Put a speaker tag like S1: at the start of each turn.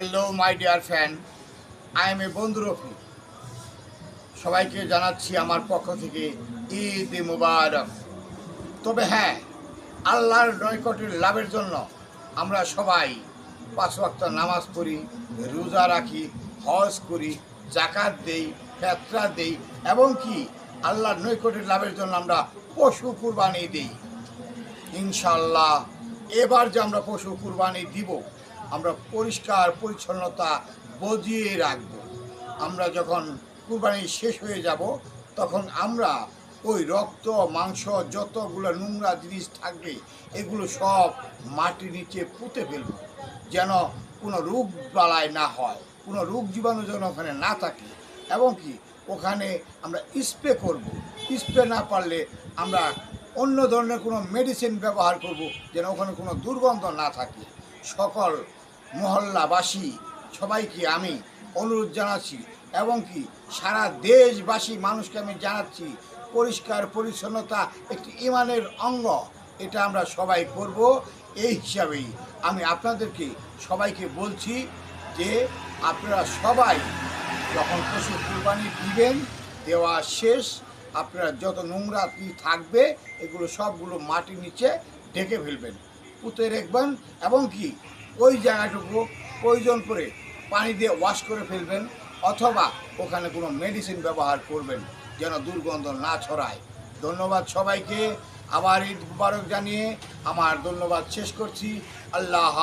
S1: Hello my dear fan I am a বন্ধু রফি সবাইকে জানাচ্ছি আমার পক্ষ থেকে ঈদ মুবারক। তবে হ্যাঁ আল্লাহর নৈকটের লাভের জন্য আমরা সবাই পাঁচ ওয়াক্ত নামাজ পড়ি, রোজা রাখি, হজ করি জাকাত দেই, ফেতরা দেই, এবং কি আল্লাহর নৈকটের লাভের জন্য আমরা পশু কুরবানি দিই। ইনশাল্লাহ এবার যে আমরা পশু কুরবানি দিব আমরা পরিষ্কার, পরিচ্ছন্নতা বজিয়ে রাখব। আমরা যখন কুরবানি শেষ হয়ে যাব, তখন আমরা ওই রক্ত, মাংস, যতগুলো নোংরা জিনিস থাকবে, এগুলো সব মাটির নিচে পুঁতে ফেলব, যেন কোনো রোগ বালায় না হয়, কোনো রোগ জীবাণু যেন ওখানে না থাকে। এবং কি, ওখানে আমরা স্প্রে করব। স্প্রে না পারলে আমরা অন্য ধরনের কোনো মেডিসিন ব্যবহার করব, যেন ওখানে কোনো দুর্গন্ধ না থাকে। সকল মহল্লাবাসী, সবাইকে আমি অনুরোধ জানাচ্ছি এবং কি সারা দেশবাসী মানুষকে আমি জানাচ্ছি, পরিষ্কার পরিচ্ছন্নতা একটি ইমানের অঙ্গ, এটা আমরা সবাই করব। এই হিসাবেই আমি আপনাদেরকে সবাইকে বলছি যে আপনারা সবাই যখন পশু কুরবানি দিবেন, দেওয়া শেষ, আপনারা যত নোংরা কি থাকবে, এগুলো সবগুলো মাটির নিচে ঢেকে ফেলবেন, পুঁতে রাখবেন এবং কি ওই জায়গাটুকু প্রয়োজন করে পানি দিয়ে ওয়াশ করে ফেলবেন অথবা ওখানে কোনো মেডিসিন ব্যবহার করবেন যেন দুর্গন্ধ না ছড়ায়। ধন্যবাদ সবাইকে। আবার ঈদ মুবারক জানিয়ে আমার ধন্যবাদ শেষ করছি। আল্লাহ।